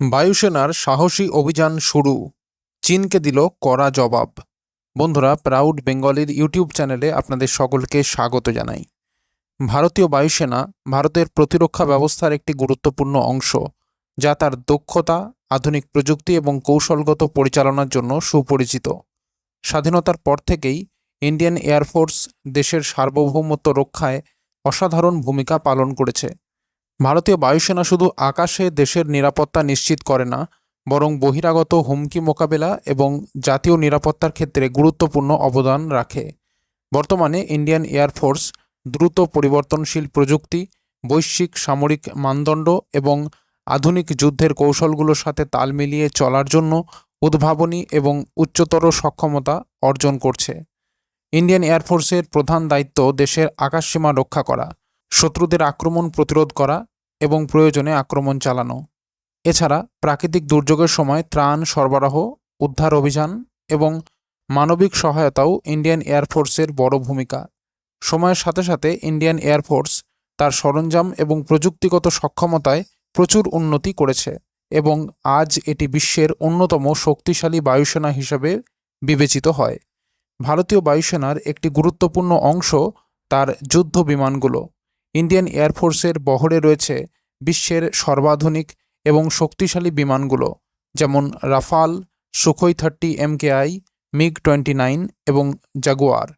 বায়ুসেনার সাহসী অভিযান শুরু। চীনকে দিল কড়া জবাব। বন্ধুরা প্রাউড বেঙ্গলির ইউটিউব চ্যানেলে আপনাদের সকলকে স্বাগত জানাই। ভারতীয় বায়ুসেনা ভারতের প্রতিরক্ষা ব্যবস্থার একটি গুরুত্বপূর্ণ অংশ, যা তার দক্ষতা, আধুনিক প্রযুক্তি এবং কৌশলগত পরিচালনার জন্য সুপরিচিত। স্বাধীনতার পর থেকেই ইন্ডিয়ান এয়ারফোর্স দেশের সার্বভৌমত্ব রক্ষায় অসাধারণ ভূমিকা পালন করেছে। ভারতীয় বায়ুসেনা শুধু আকাশে দেশের নিরাপত্তা নিশ্চিত করে না, বরং বহিরাগত হুমকি মোকাবেলা এবং জাতীয় নিরাপত্তার ক্ষেত্রে গুরুত্বপূর্ণ অবদান রাখে। বর্তমানে ইন্ডিয়ান এয়ারফোর্স দ্রুত পরিবর্তনশীল প্রযুক্তি, বৈশ্বিক সামরিক মানদণ্ড এবং আধুনিক যুদ্ধের কৌশলগুলোর সাথে তাল মিলিয়ে চলার জন্য উদ্ভাবনী এবং উচ্চতর সক্ষমতা অর্জন করছে। ইন্ডিয়ান এয়ারফোর্সের প্রধান দায়িত্ব দেশের আকাশসীমা রক্ষা করা, শত্রুদের আক্রমণ প্রতিরোধ করা এবং প্রয়োজনে আক্রমণ চালানো। এছাড়া প্রাকৃতিক দুর্যোগের সময় ত্রাণ সরবরাহ, উদ্ধার অভিযান এবং মানবিক সহায়তাও ইন্ডিয়ান এয়ারফোর্সের বড় ভূমিকা। সময়ের সাথে সাথে ইন্ডিয়ান এয়ারফোর্স তার সরঞ্জাম এবং প্রযুক্তিগত সক্ষমতায় প্রচুর উন্নতি করেছে এবং আজ এটি বিশ্বের অন্যতম শক্তিশালী বায়ুসেনা হিসেবে বিবেচিত হয়। ভারতীয় বায়ুসেনার একটি গুরুত্বপূর্ণ অংশ তার যুদ্ধ বিমানগুলো। ইন্ডিয়ান এয়ারফোর্সের বহরে রয়েছে বিশ্বের সর্বাধুনিক এবং শক্তিশালী বিমানগুলো, যেমন Rafale, Sukhoi thirty MKI, MiG twenty nine এবং জাগুয়ার।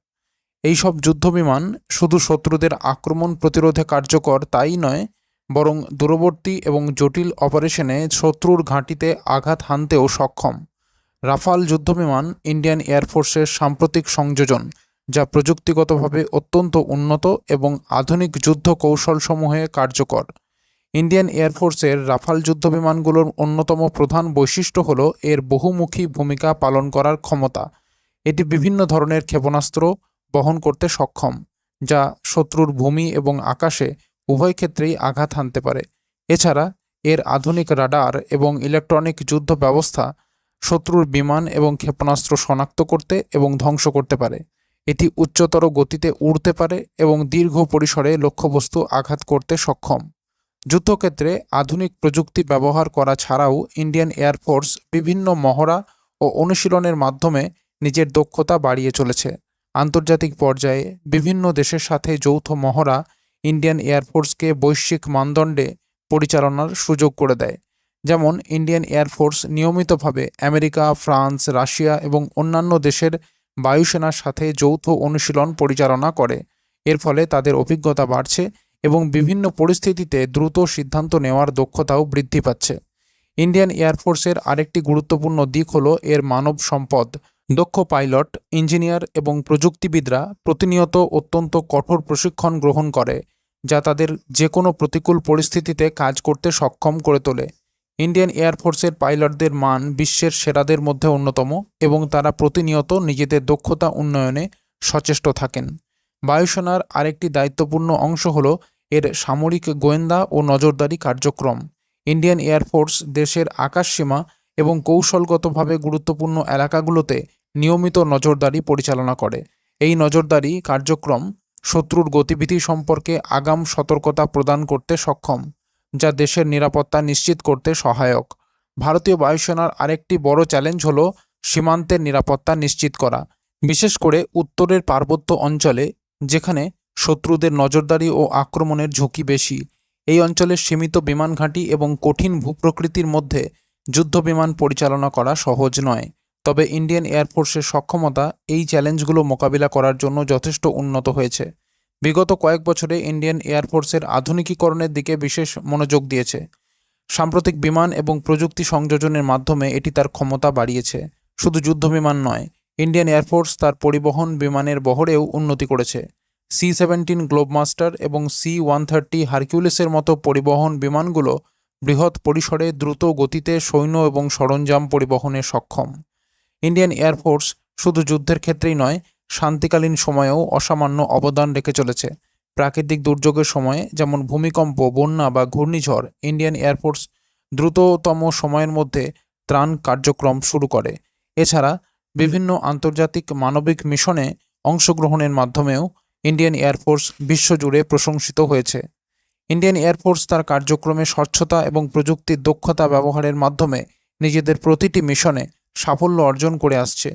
এইসব যুদ্ধবিমান শুধু শত্রুদের আক্রমণ প্রতিরোধে কার্যকর তাই নয়, বরং দূরবর্তী এবং জটিল অপারেশনে শত্রুর ঘাঁটিতে আঘাত হানতেও সক্ষম। রাফাল যুদ্ধবিমান ইন্ডিয়ান এয়ারফোর্সের সাম্প্রতিক সংযোজন যা প্রযুক্তিগতভাবে অত্যন্ত উন্নত এবং আধুনিক যুদ্ধ কৌশলসমূহে কার্যকর। ইন্ডিয়ান এয়ারফোর্সের রাফাল যুদ্ধবিমানগুলোর অন্যতম প্রধান বৈশিষ্ট্য হল এর বহুমুখী ভূমিকা পালন করার ক্ষমতা। এটি বিভিন্ন ধরনের ক্ষেপণাস্ত্র বহন করতে সক্ষম, যা শত্রুর ভূমি এবং আকাশে উভয় ক্ষেত্রেই আঘাত হানতে পারে। এছাড়া, এর আধুনিক রাডার এবং ইলেকট্রনিক যুদ্ধ ব্যবস্থা শত্রুর বিমান এবং ক্ষেপণাস্ত্র শনাক্ত করতে এবং ধ্বংস করতে পারে। এটি উচ্চতর গতিতে উড়তে পারে এবং দীর্ঘ পরিসরে লক্ষ্যবস্তু আঘাত করতে সক্ষম। যুদ্ধক্ষেত্রে আধুনিক প্রযুক্তি ব্যবহার করা ছাড়াও ইন্ডিয়ান এয়ারফোর্স বিভিন্ন মহড়া ও অনুশীলনের মাধ্যমে নিজের দক্ষতা বাড়িয়ে চলেছে। আন্তর্জাতিক পর্যায়ে বিভিন্ন দেশের সাথে যৌথ মহড়া ইন্ডিয়ান এয়ারফোর্সকে বৈশ্বিক মানদণ্ডে পরিচালনার সুযোগ করে দেয়। যেমন, ইন্ডিয়ান এয়ারফোর্স নিয়মিতভাবে আমেরিকা, ফ্রান্স, রাশিয়া এবং অন্যান্য দেশের বায়ুসেনার সাথে যৌথ অনুশীলন পরিচালনা করে। এর ফলে তাদের অভিজ্ঞতা বাড়ছে এবং বিভিন্ন পরিস্থিতিতে দ্রুত সিদ্ধান্ত নেওয়ার দক্ষতাও বৃদ্ধি পাচ্ছে। ইন্ডিয়ান এয়ারফোর্সের আরেকটি গুরুত্বপূর্ণ দিক হল এর মানব সম্পদ। দক্ষ পাইলট, ইঞ্জিনিয়ার এবং প্রযুক্তিবিদরা প্রতিনিয়ত অত্যন্ত কঠোর প্রশিক্ষণ গ্রহণ করে, যা তাদের যে কোনো প্রতিকূল পরিস্থিতিতে কাজ করতে সক্ষম করে তোলে। ইন্ডিয়ান এয়ারফোর্সের পাইলটদের মান বিশ্বের সেরাদের মধ্যে অন্যতম এবং তারা প্রতিনিয়ত নিজেদের দক্ষতা উন্নয়নে সচেষ্ট থাকেন। বায়ুসেনার আরেকটি দায়িত্বপূর্ণ অংশ হল এর সামরিক গোয়েন্দা ও নজরদারি কার্যক্রম। ইন্ডিয়ান এয়ারফোর্স দেশের আকাশসীমা এবং কৌশলগতভাবে গুরুত্বপূর্ণ এলাকাগুলোতে নিয়মিত নজরদারি পরিচালনা করে। এই নজরদারি কার্যক্রম শত্রুর গতিবিধি সম্পর্কে আগাম সতর্কতা প্রদান করতে সক্ষম। যা দেশের নিরাপত্তা নিশ্চিত করতে সহায়ক। ভারতীয় বায়ুসেনার আরেকটি বড় চ্যালেঞ্জ হল সীমান্তের নিরাপত্তা নিশ্চিত করা। বিশেষ করে উত্তরের পার্বত্য অঞ্চলে, যেখানে শত্রুদের নজরদারি ও আক্রমণের ঝুঁকি বেশি। এই অঞ্চলের সীমিত বিমান ঘাঁটি এবং কঠিন ভূপ্রকৃতির মধ্যে যুদ্ধবিমান পরিচালনা করা সহজ নয়। তবে ইন্ডিয়ান এয়ারফোর্সের সক্ষমতা এই চ্যালেঞ্জগুলো মোকাবিলা করার জন্য যথেষ্ট উন্নত হয়েছে। বিগত কয়েক বছরে ইন্ডিয়ান এয়ারফোর্সের আধুনিকীকরণের দিকে বিশেষ মনোযোগ দিয়েছে। সাম্প্রতিক বিমান এবং প্রযুক্তি সংযোজনের মাধ্যমে এটি তার ক্ষমতা বাড়িয়েছে। শুধু যুদ্ধবিমান নয়, ইন্ডিয়ান এয়ারফোর্স তার পরিবহন বিমানের বহরেও উন্নতি করেছে। সি সেভেন্টিন গ্লোবমাস্টার এবং সি ওয়ান থার্টি হারকিউলিসের মতো পরিবহন বিমানগুলো বৃহৎ পরিসরে দ্রুত গতিতে সৈন্য এবং সরঞ্জাম পরিবহনে সক্ষম। ইন্ডিয়ান এয়ারফোর্স শুধু যুদ্ধের ক্ষেত্রেই নয় শান্তিকালীন সময়েও অসামান্য অবদান রেখে চলেছে। প্রাকৃতিক দুর্যোগের সময়ে যেমন ভূমিকম্প, বন্যা বা ঘূর্ণিঝড়, ইন্ডিয়ান এয়ারফোর্স দ্রুততম সময়ের মধ্যে ত্রাণ কার্যক্রম শুরু করে। এছাড়া বিভিন্ন আন্তর্জাতিক মানবিক মিশনে অংশগ্রহণের মাধ্যমেও ইন্ডিয়ান এয়ারফোর্স বিশ্বজুড়ে প্রশংসিত হয়েছে। ইন্ডিয়ান এয়ারফোর্স তার কার্যক্রমে স্বচ্ছতা এবং প্রযুক্তির দক্ষতা ব্যবহারের মাধ্যমে নিজেদের প্রতিটি মিশনে সাফল্য অর্জন করে আসছে।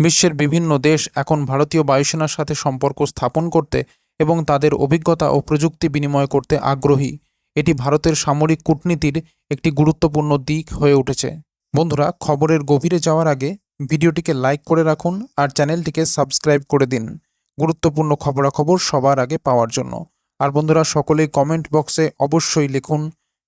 বিশ্বের বিভিন্ন দেশ এখন ভারতীয় বায়ুসেনার সাথে সম্পর্ক স্থাপন করতে এবং তাদের অভিজ্ঞতা ও প্রযুক্তি বিনিময় করতে আগ্রহী। এটি ভারতের সামরিক কূটনীতির একটি গুরুত্বপূর্ণ দিক হয়ে উঠেছে। বন্ধুরা, খবরের গভীরে যাওয়ার আগে ভিডিওটিকে লাইক করে রাখুন আর চ্যানেলটিকে সাবস্ক্রাইব করে দিন। গুরুত্বপূর্ণ খবরাখবর সবার আগে পাওয়ার জন্য। আর বন্ধুরা, সকলেই কমেন্ট বক্সে অবশ্যই লিখুন,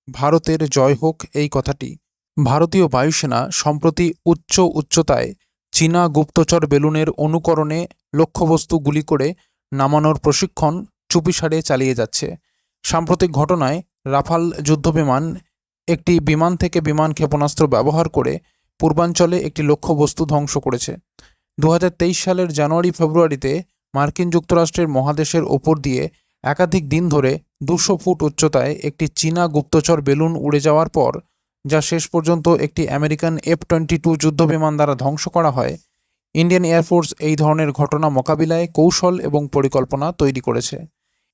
ভারতের জয় হোক এই কথাটি। ভারতীয় বায়ুসেনা সম্প্রতি উচ্চ উচ্চতায় চীনা গুপ্তচর বেলুনের অনুকরণে লক্ষ্যবস্তু গুলি করে নামানোর প্রশিক্ষণ চুপিসারে চালিয়ে যাচ্ছে। সাম্প্রতিক ঘটনায় রাফাল যুদ্ধবিমান একটি বিমান থেকে বিমান ক্ষেপণাস্ত্র ব্যবহার করে পূর্বাঞ্চলে একটি লক্ষ্যবস্তু ধ্বংস করেছে। দু হাজার তেইশ সালের জানুয়ারি ফেব্রুয়ারিতে মার্কিন যুক্তরাষ্ট্রের মহাদেশের ওপর দিয়ে একাধিক দিন ধরে দুশো ফুট উচ্চতায় একটি চীনা গুপ্তচর বেলুন উড়ে যাওয়ার পর যা শেষ পর্যন্ত একটি আমেরিকান এফ টোয়েন্টি টু যুদ্ধবিমান দ্বারা ধ্বংস করা হয়। ইন্ডিয়ান এয়ারফোর্স এই ধরনের ঘটনা মোকাবিলায় কৌশল এবং পরিকল্পনা তৈরি করেছে।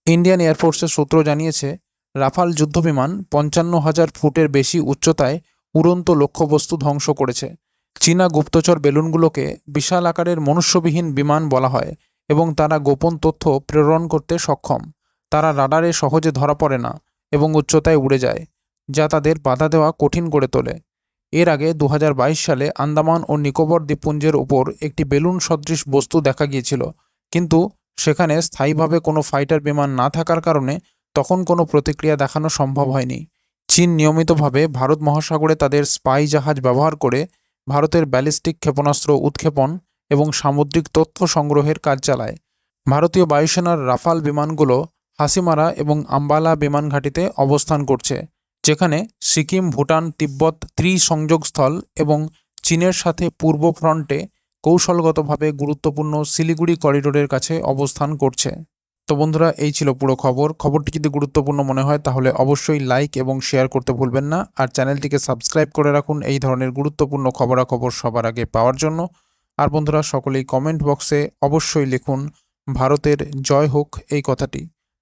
ইন্ডিয়ান এয়ারফোর্সের সূত্র জানিয়েছে, রাফাল যুদ্ধবিমান পঞ্চান্ন হাজার ফুটের বেশি উচ্চতায় উড়ন্ত লক্ষ্যবস্তু ধ্বংস করেছে। চীনা গুপ্তচর বেলুনগুলোকে বিশাল আকারের মনুষ্যবিহীন বিমান বলা হয় এবং তারা গোপন তথ্য প্রেরণ করতে সক্ষম। তারা রাডারে সহজে ধরা পড়ে না এবং উচ্চতায় উড়ে যায়। যা তাদের বাধা দেওয়া কঠিন করে তোলে। এর আগে দু হাজার বাইশ সালে আন্দামান ও নিকোবর দ্বীপপুঞ্জের উপর একটি বেলুন সদৃশ বস্তু দেখা গিয়েছিল। কিন্তু সেখানে স্থায়ীভাবে কোনো ফাইটার বিমান না থাকার কারণে তখন কোনো প্রতিক্রিয়া দেখানো সম্ভব হয়নি। চীন নিয়মিতভাবে ভারত মহাসাগরে তাদের স্পাই জাহাজ ব্যবহার করে ভারতের ব্যালিস্টিক ক্ষেপণাস্ত্র উৎক্ষেপণ এবং সামুদ্রিক তথ্য সংগ্রহের কাজ চালায়। ভারতীয় বায়ুসেনার রাফাল বিমানগুলো হাসিমারা এবং আম্বালা বিমান ঘাঁটিতে অবস্থান করছে। যেখানে সিকিম, ভুটান, তিব্বত ত্রিসংযোগস্থল এবং চীনের সাথে পূর্ব ফ্রন্টে কৌশলগতভাবে গুরুত্বপূর্ণ শিলিগুড়ি করিডোরের কাছে অবস্থান করছে। তো বন্ধুরা, এই ছিল পুরো খবর। খবরটি যদি গুরুত্বপূর্ণ মনে হয়, তাহলে অবশ্যই লাইক এবং শেয়ার করতে ভুলবেন না। আর চ্যানেলটিকে সাবস্ক্রাইব করে রাখুন এই ধরনের গুরুত্বপূর্ণ খবরাখবর সবার আগে পাওয়ার জন্য। আর বন্ধুরা, সকলেই কমেন্ট বক্সে অবশ্যই লিখুন, ভারতের জয় হোক এই কথাটি।